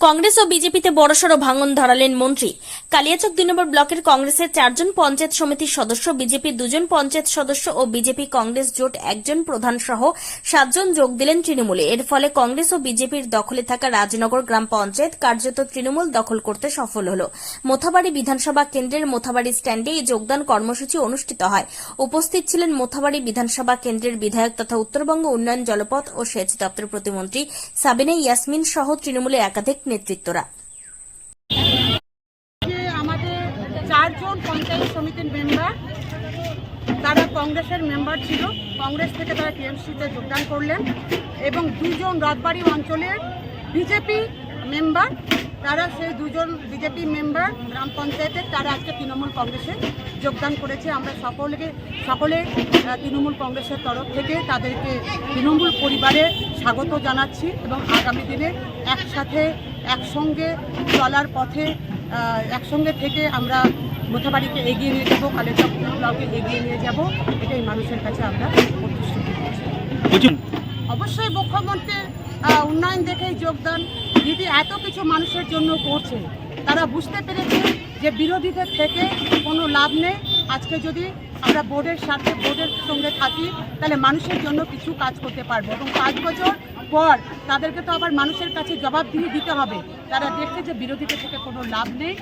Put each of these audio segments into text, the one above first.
কংগ্রেস ও বিজেপিতে বড়সড় ভাঙন ধরালেন মন্ত্রী। কালিয়াচক দুই নম্বর ব্লকের কংগ্রেসের চারজন পঞ্চায়েত সমিতির সদস্য বিজেপির দুজন পঞ্চায়েত সদস্য ও বিজেপি কংগ্রেস জোট একজন প্রধান সহ সাতজন যোগ দিলেন তৃণমূলে। এর ফলে কংগ্রেস ও বিজেপির দখলে থাকা রাজনগর গ্রাম পঞ্চায়েত কার্যত তৃণমূল দখল করতে সফল হল। মোথাবাড়ি বিধানসভা কেন্দ্রের মোথাবাড়ি স্ট্যান্ডে এই যোগদান কর্মসূচি অনুষ্ঠিত হয়। উপস্থিত ছিলেন মোথাবাড়ি বিধানসভা কেন্দ্রের বিধায়ক তথা উত্তরবঙ্গ উন্নয়ন জলপথ ও সেচ দপ্তর প্রতিমন্ত্রী সাবিনা ইয়াসমিন সহ তৃণমূলের একাধিক নেতৃত্বরা। আমাদের চারজন পঞ্চায়েত সমিতির মেম্বার তারা কংগ্রেসের মেম্বার ছিল। কংগ্রেস থেকে তারা টিএমসিতে যোগদান করলেন এবং দুজন রাজবাড়ি অঞ্চলের বিজেপি মেম্বার তারা সেই দুজন বিজেপি মেম্বার গ্রাম পঞ্চায়েতের তারা আজকে তৃণমূল কংগ্রেসে যোগদান করেছে। আমরা সকলকে সকলে তৃণমূল কংগ্রেসের তরফ থেকে তাদেরকে তৃণমূল পরিবারে স্বাগত জানাচ্ছি এবং আগামী দিনে একসাথে একসঙ্গে চলার পথে একসঙ্গে থেকে আমরা মোথাবাড়িকে এগিয়ে নিয়ে যাব কালেচক ব্লকে এগিয়ে নিয়ে যাব। এটাই মানুষের কাছে আমরা প্রতিশ্রুতি অবশ্যই মুখ্যমন্ত্রীর উন্নয়ন দেখেই যোগদান। দিদি এত কিছু মানুষের জন্য করছে তারা বুঝতে পেরেছে যে বিরোধীদের থেকে কোনো লাভ নেই। আজকে যদি আমরা বোর্ডের সাথে বোর্ডের সঙ্গে থাকি তাহলে মানুষের জন্য কিছু কাজ করতে পারব। এবং পাঁচ বছর পর তাদেরকে তো আবার মানুষের কাছে জবাবদিহি দিতে হবে। তারা দেখছে যে বিরোধীদের থেকে কোনো লাভ নেই।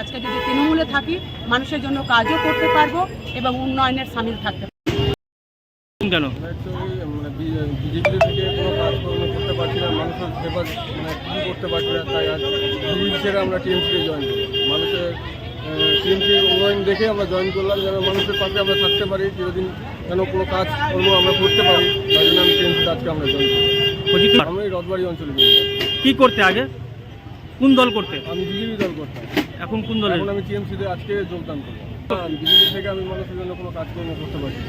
আজকে যদি তৃণমূলে থাকি মানুষের জন্য কাজও করতে পারব এবং উন্নয়নের সামিল থাকতে পারব। কেন? মানে বিজেপি থেকে কোনো কাজকর্ম মানুষের সেবা মানে কিছু করতে পারছি না তাই আজ ছেড়ে আমরা টিএমসিতে জয়েন করি। মানুষের টিএমসি উন্নয়ন দেখে আমরা জয়েন করলাম যেন মানুষের পাশে আমরা থাকতে পারি চিরদিন যেন কোনো কাজ কর্ম আমরা করতে পারি তাই জন্য আমি টিএমসিতে আজকে আমরা জয়েন করি। আমি রথবাড়ি অঞ্চলে। কি করতে আগে? কোন দল করতে? আমি বিজেপি দল করতাম এখন কোন দল? এখন আমি টিএমসিতে আজকে যোগদান করলাম বিজেপি থেকে আমি মানুষের জন্য কোনো কাজকর্ম করতে পারছি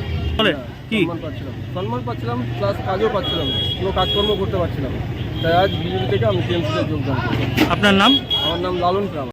সম্মান পাচ্ছিলাম। সম্মান পাচ্ছিলাম প্লাস কাজও পাচ্ছিলাম কোনো কাজকর্ম করতে পারছিলাম। তাই আজ বিজেপি থেকে আমি টিএমসিতে যোগদান করি আপনার নাম? আমার নাম লালন রাম